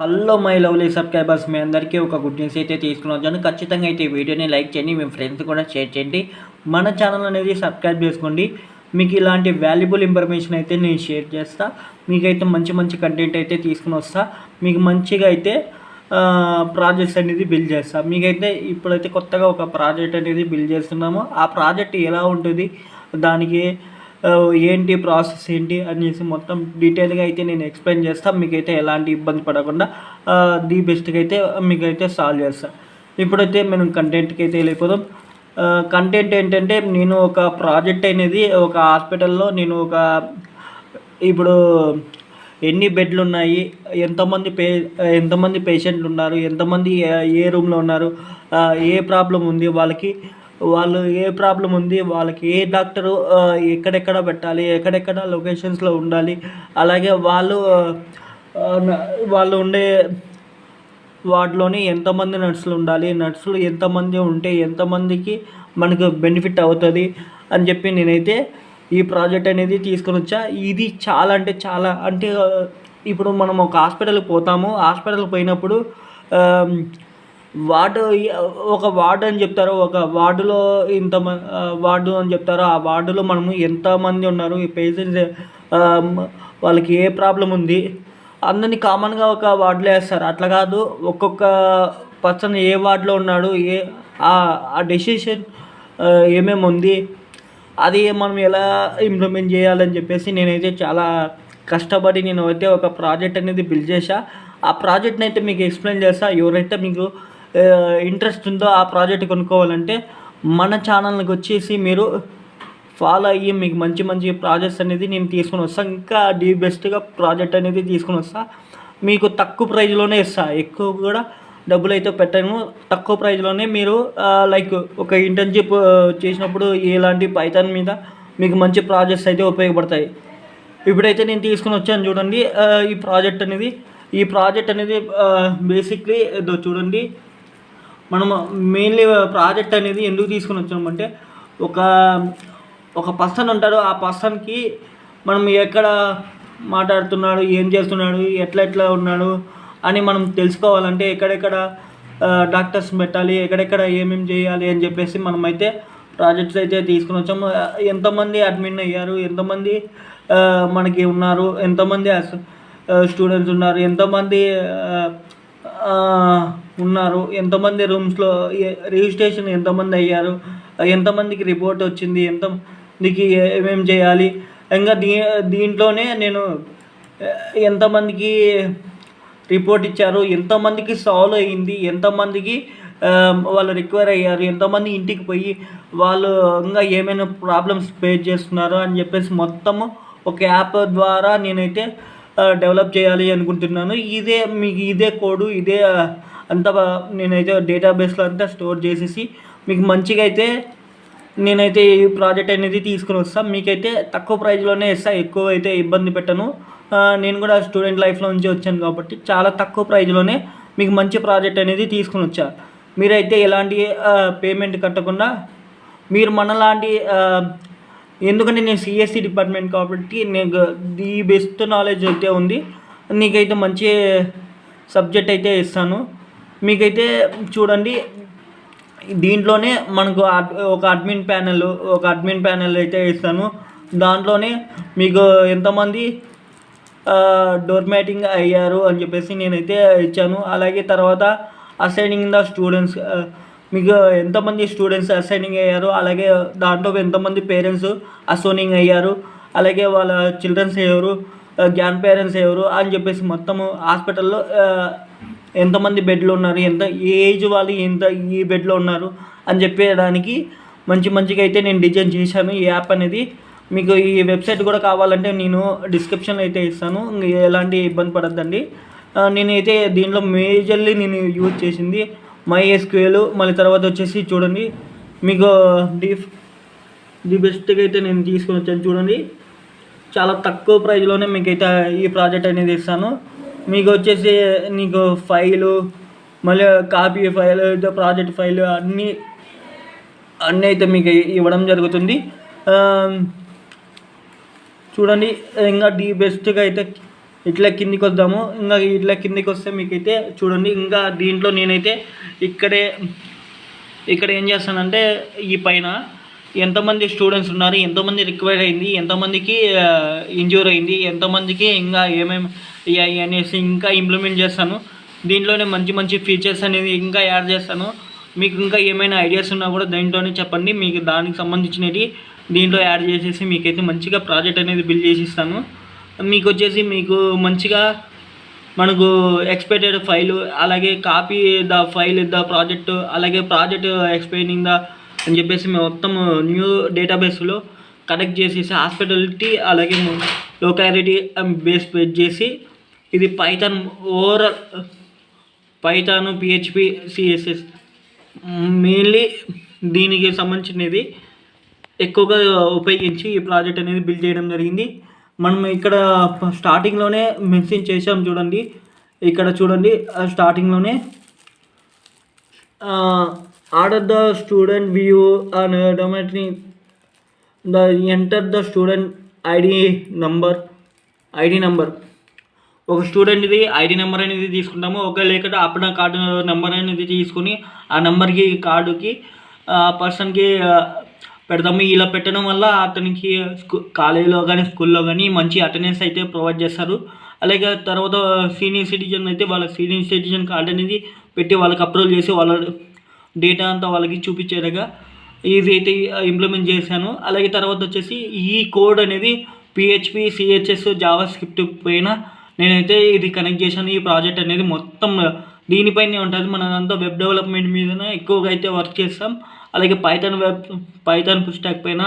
Hello my lovely subscribers మీ అందరికీ ఒక గుడ్ న్యూస్ అయితే తీసుకుని వచ్చాను ఖచ్చితంగా అయితే ఈ వీడియోని లైక్ చేయండి మీ ఫ్రెండ్స్ కూడా షేర్ చేయండి. మన ఛానల్ అనేది సబ్స్క్రైబ్ చేసుకోండి. మీకు ఇలాంటి వాల్యుబుల్ ఇన్ఫర్మేషన్ అయితే నేను షేర్ చేస్తా. మీకైతే మంచి మంచి కంటెంట్ అయితే తీసుకుని వస్తా మీకు మంచిగా అయితే ప్రాజెక్ట్స్ అనేది బిల్డ్ చేస్తా. మీకైతే ఇప్పుడైతే కొత్తగా ఒక ప్రాజెక్ట్ అనేది బిల్డ్ చేస్తున్నాము. ఆ ప్రాజెక్ట్ ఎలా ఉంటుంది? దానికి ఏంటి ప్రాసెస్ ఏంటి అనేసి మొత్తం డీటెయిల్గా అయితే నేను ఎక్స్ప్లెయిన్ చేస్తాను మీకైతే ఎలాంటి ఇబ్బంది పడకుండా ది బెస్ట్గా అయితే మీకైతే సాల్వ్ చేస్తాను ఇప్పుడైతే మనం కంటెంట్కి అయితే వెళ్ళిపోదాం. కంటెంట్ ఏంటంటే నేను ఒక ప్రాజెక్ట్ అనేది ఒక హాస్పిటల్లో నేను ఒక ఇప్పుడు ఎన్ని బెడ్లు ఉన్నాయి ఎంతమంది పే ఎంతమంది పేషెంట్లు ఉన్నారు ఎంతమంది ఏ- రూమ్లో ఉన్నారు ఏ ప్రాబ్లం ఉంది వాళ్ళకి వాళ్ళు ఏ ప్రాబ్లం ఉంది వాళ్ళకి ఏ డాక్టరు ఎక్కడెక్కడ పెట్టాలి ఎక్కడెక్కడ లొకేషన్స్లో ఉండాలి అలాగే వాళ్ళు వాళ్ళు ఉండే వాటిలోని ఎంతమంది నర్సులు ఉండాలి నర్సులు ఎంతమంది ఉంటే ఎంతమందికి మనకు బెనిఫిట్ అవుతుంది అని చెప్పి నేనైతే ఈ ప్రాజెక్ట్ అనేది తీసుకొని వచ్చా. ఇది చాలా అంటే చాలా అంటే ఇప్పుడు మనం ఒక హాస్పిటల్కి పోతాము హాస్పిటల్కి పోయినప్పుడు వార్డు ఒక వార్డు అని చెప్తారు ఒక వార్డులో ఇంత వార్డు అని చెప్తారు. ఆ వార్డులో మనము ఎంతమంది ఉన్నారు ఈ పేషెంట్స్ వాళ్ళకి ఏ ప్రాబ్లం ఉంది అందరినీ కామన్గా ఒక వార్డులో వేస్తారు. అట్లా కాదు ఒక్కొక్క పర్సన్ ఏ వార్డులో ఉన్నాడు ఏ ఆ- ఆ డెసిషన్ ఏమేమి ఉంది అది మనం ఎలా ఇంప్లిమెంట్ చేయాలని చెప్పేసి నేనైతే చాలా కష్టపడి నేను అయితే ఒక ప్రాజెక్ట్ అనేది బిల్డ్ చేశా. ఆ ప్రాజెక్ట్ని అయితే మీకు ఎక్స్ప్లెయిన్ చేస్తా ఎవరైతే మీకు ఇంట్రెస్ట్ ఉందో ఆ ప్రాజెక్ట్ కొనుక్కోవాలంటే మన ఛానల్కి వచ్చేసి మీరు ఫాలో అయ్యి మీకు మంచి మంచి ప్రాజెక్ట్స్ అనేది నేను తీసుకొని వస్తాను ఇంకా ది బెస్ట్గా ప్రాజెక్ట్ అనేది తీసుకొని వస్తాను మీకు తక్కువ ప్రైజ్లోనే ఇస్తాను ఎక్కువ కూడా డబ్బులు అయితే పెట్టను. తక్కువ ప్రైజ్లోనే మీరు లైక్ ఒక ఇంటర్న్షిప్ చేసినప్పుడు ఎలాంటి పైథాన్ మీద మీకు మంచి ప్రాజెక్ట్స్ అయితే ఉపయోగపడతాయి. ఇప్పుడైతే నేను తీసుకుని వచ్చాను చూడండి. ఈ ప్రాజెక్ట్ అనేది ఈ ప్రాజెక్ట్ అనేది బేసిక్లీ చూడండి. మనము మెయిన్లీ ప్రాజెక్ట్ అనేది ఎందుకు తీసుకుని వచ్చామంటే ఒక ఒక పర్సన్ ఉంటాడు ఆ పర్సన్కి మనం ఎక్కడ మాట్లాడుతున్నాడు ఏం చేస్తున్నాడు ఎట్లా ఎట్లా ఉన్నాడు అని మనం తెలుసుకోవాలంటే ఎక్కడెక్కడ డాక్టర్స్ పెట్టాలి ఎక్కడెక్కడ ఏమేమి చేయాలి అని చెప్పేసి మనమైతే ప్రాజెక్ట్స్ అయితే తీసుకుని వచ్చాము. ఎంతమంది అడ్మిన్ అయ్యారు ఎంతమంది మనకి ఉన్నారు ఎంతమంది స్టూడెంట్స్ ఉన్నారు ఎంతమంది ఉన్నారు. ఎంతమంది రూమ్స్లో రిజిస్ట్రేషన్ ఎంతమంది అయ్యారు? ఎంతమందికి రిపోర్ట్ వచ్చింది? ఎంతమందికి ఏమేమి చేయాలి? ఇంకా దీ దీంట్లోనే నేను ఎంతమందికి రిపోర్ట్ ఇచ్చారు? ఎంతమందికి సాల్వ్ అయ్యింది ఎంతమందికి వాళ్ళు రిక్వైర్ అయ్యారు? ఎంతమంది ఇంటికి పోయి వాళ్ళు ఇంకా ఏమైనా ప్రాబ్లమ్స్ ఫేస్ చేస్తున్నారు అని చెప్పేసి మొత్తము ఒక యాప్ ద్వారా నేనైతే డెవలప్ చేయాలి అనుకుంటున్నాను. ఇదే మీకు ఇదే కోడ్ ఇదే అంతా నేనైతే డేటాబేస్లో అంతా స్టోర్ చేసేసి మీకు మంచిగా అయితే నేనైతే ఈ ప్రాజెక్ట్ అనేది తీసుకుని వస్తాను మీకైతే తక్కువ ప్రైస్లోనే ఇస్తా ఎక్కువ అయితే ఇబ్బంది పెట్టను. నేను కూడా స్టూడెంట్ లైఫ్లో నుంచి వచ్చాను కాబట్టి చాలా తక్కువ ప్రైజ్లోనే మీకు మంచి ప్రాజెక్ట్ అనేది తీసుకుని వచ్చా. మీరైతే ఎలాంటి పేమెంట్ కట్టకుండా మీరు మనలాంటి ఎందుకంటే నేను సిఎస్సి డిపార్ట్మెంట్ కాబట్టి నేను ది బెస్ట్ నాలెడ్జ్ అయితే ఉంది. నీకైతే మంచి సబ్జెక్ట్ అయితే ఇస్తాను. మీకైతే చూడండి దీంట్లోనే మనకు ఒక అడ్మిన్ ప్యానెల్ ఒక అడ్మిన్ ప్యానెల్ అయితే ఇస్తాను దాంట్లోనే మీకు ఎంతమంది డోర్ మ్యాటింగ్ అయ్యారు అని చెప్పేసి నేనైతే ఇచ్చాను. అలాగే తర్వాత అసైనింగ్ ద స్టూడెంట్స్ మీకు ఎంతమంది స్టూడెంట్స్ అసైనింగ్ అయ్యారు అలాగే దాంట్లో ఎంతమంది పేరెంట్స్ అసోనింగ్ అయ్యారు అలాగే వాళ్ళ చిల్డ్రన్స్ ఎవరు గ్రాండ్ పేరెంట్స్ ఎవరు అని చెప్పేసి మొత్తము హాస్పిటల్లో ఎంతమంది బెడ్లు ఉన్నారు ఎంత ఏ ఏజ్ వాళ్ళు ఎంత ఈ బెడ్లో ఉన్నారు అని చెప్పేదానికి మంచి మంచిగా అయితే నేను డిజైన్ చేశాను. ఈ యాప్ అనేది మీకు ఈ వెబ్సైట్ కూడా కావాలంటే నేను డిస్క్రిప్షన్లో అయితే ఇస్తాను. ఎలాంటి ఇబ్బంది పడద్దండి. నేనైతే దీనిలో మేజర్లీ నేను యూజ్ చేసింది మై ఎస్క్యూఎల్ మళ్ళీ తర్వాత వచ్చేసి చూడండి మీకు డి ది బెస్ట్గా అయితే నేను తీసుకొని వచ్చాను చూడండి. చాలా తక్కువ ప్రైస్లోనే మీకైతే ఈ ప్రాజెక్ట్ అనేది ఇస్తాను. మీకు వచ్చేసి నీకు ఫైలు మళ్ళీ కాపీ ఫైల్ ప్రాజెక్ట్ ఫైల్ అన్నీ అన్నీ అయితే మీకు ఇవ్వడం జరుగుతుంది. చూడండి ఇంకా ది బెస్ట్గా అయితే ఇట్లా కిందికి వద్దాము. ఇంకా ఇట్లా కిందికి వస్తే మీకైతే చూడండి ఇంకా దీంట్లో నేనైతే ఇక్కడే ఇక్కడ ఏం చేస్తానంటే ఈ పైన ఎంతమంది స్టూడెంట్స్ ఉన్నారు ఎంతమంది రిక్వైర్ అయింది ఎంతమందికి ఇంజూర్ అయింది ఎంతమందికి ఇంకా ఏమేమి అయ్యాయి అనేసి ఇంకా ఇంప్లిమెంట్ చేస్తాను. దీంట్లోనే మంచి మంచి ఫీచర్స్ అనేది ఇంకా యాడ్ చేస్తాను. మీకు ఇంకా ఏమైనా ఐడియాస్ ఉన్నా కూడా దీంట్లోనే చెప్పండి. మీకు దానికి సంబంధించినవి దీంట్లో యాడ్ చేసేసి మీకైతే మంచిగా ప్రాజెక్ట్ అనేది బిల్డ్ చేసి ఇస్తాను మీకు వచ్చేసి మీకు మంచిగా మనకు ఎక్స్పెక్టెడ్ ఫైల్ అలాగే copy the file the project అలాగే ప్రాజెక్ట్ ఎక్స్ప్లెయినింగ్ ద అని చెప్పేసి మేము మొత్తం న్యూ డేటాబేస్లో కనెక్ట్ చేసేసి హాస్పిటాలిటీ అలాగే లోకాలిటీ బేస్ బేస్ చేసి ఇది Python overall Python PHP CSS mainly దీనికి సంబంధించినది ఎక్కువగా ఉపయోగించి ఈ ప్రాజెక్ట్ అనేది బిల్డ్ చేయడం జరిగింది. మనం ఇక్కడ స్టార్టింగ్లోనే మెన్షన్ చేసాం చూడండి. ఇక్కడ చూడండి స్టార్టింగ్లోనే order the student view and డొమెట్రీ the enter the student ID number ID number. ఒక స్టూడెంట్ది ఐడి నెంబర్ అనేది తీసుకుంటాము. ఒక లేకపోతే అప్పుడు కార్డు నెంబర్ అనేది తీసుకుని ఆ నెంబర్కి కార్డుకి ఆ పర్సన్కి పెడతాము. ఇలా పెట్టడం వల్ల అతనికి కాలేజీలో కానీ స్కూల్లో కానీ మంచి అటెండెన్స్ అయితే ప్రొవైడ్ చేస్తారు. అలాగే తర్వాత సీనియర్ సిటిజన్ అయితే వాళ్ళ సీనియర్ సిటిజన్ కార్డు అనేది పెట్టి వాళ్ళకి అప్రూవల్ చేసి వాళ్ళ డేటా అంతా వాళ్ళకి చూపించేలాగా ఇది అయితే ఇంప్లిమెంట్ చేశాను అలాగే తర్వాత వచ్చేసి ఈ కోడ్ అనేది పిహెచ్పి సిహెచ్ఎస్ జావా స్క్రిప్ట్ పైన నేనైతే ఇది కనెక్ట్ చేశాను. ఈ ప్రాజెక్ట్ అనేది మొత్తం దీనిపైనే ఉంటుంది. మనదంతా వెబ్ డెవలప్మెంట్ మీదనే ఎక్కువగా అయితే వర్క్ చేస్తాం. అలాగే పైథాన్ వెబ్ పైథాన్ పుస్టాక్ పైన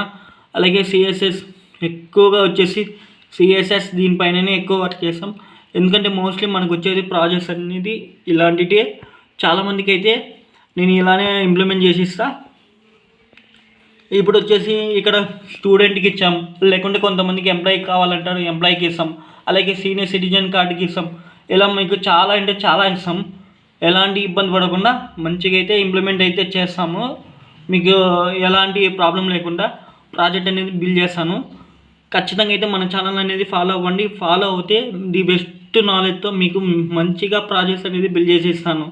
అలాగే సిఎస్ఎస్ ఎక్కువగా వచ్చేసి సిఎస్ఎస్ దీనిపైననే ఎక్కువ వర్క్ చేస్తాం. ఎందుకంటే మోస్ట్లీ మనకు వచ్చేది ప్రాజెక్ట్స్ అనేది ఇలాంటివి చాలామందికి అయితే నేను ఇలానే ఇంప్లిమెంట్ చేసి ఇస్తా ఇప్పుడు వచ్చేసి ఇక్కడ స్టూడెంట్కి ఇచ్చాం. లేకుంటే కొంతమందికి ఎంప్లాయీ కావాలంటారు ఎంప్లాయీకి ఇస్తాం. అలాగే సీనియర్ సిటిజన్ కార్డుకి ఇస్తాం. ఇలా మీకు చాలా అంటే చాలా ఇస్తాం. ఎలాంటి ఇబ్బంది పడకుండా మంచిగా అయితే ఇంప్లిమెంట్ అయితే చేస్తాము. మీకు ఎలాంటి ప్రాబ్లం లేకుండా ప్రాజెక్ట్ అనేది బిల్డ్ చేస్తాను. ఖచ్చితంగా అయితే మన ఛానల్ అనేది ఫాలో అవ్వండి. ఫాలో అవుతే ది బెస్ట్ నాలెడ్జ్తో మీకు మంచిగా ప్రాజెక్ట్స్ అనేది బిల్డ్ చేసి ఇస్తాను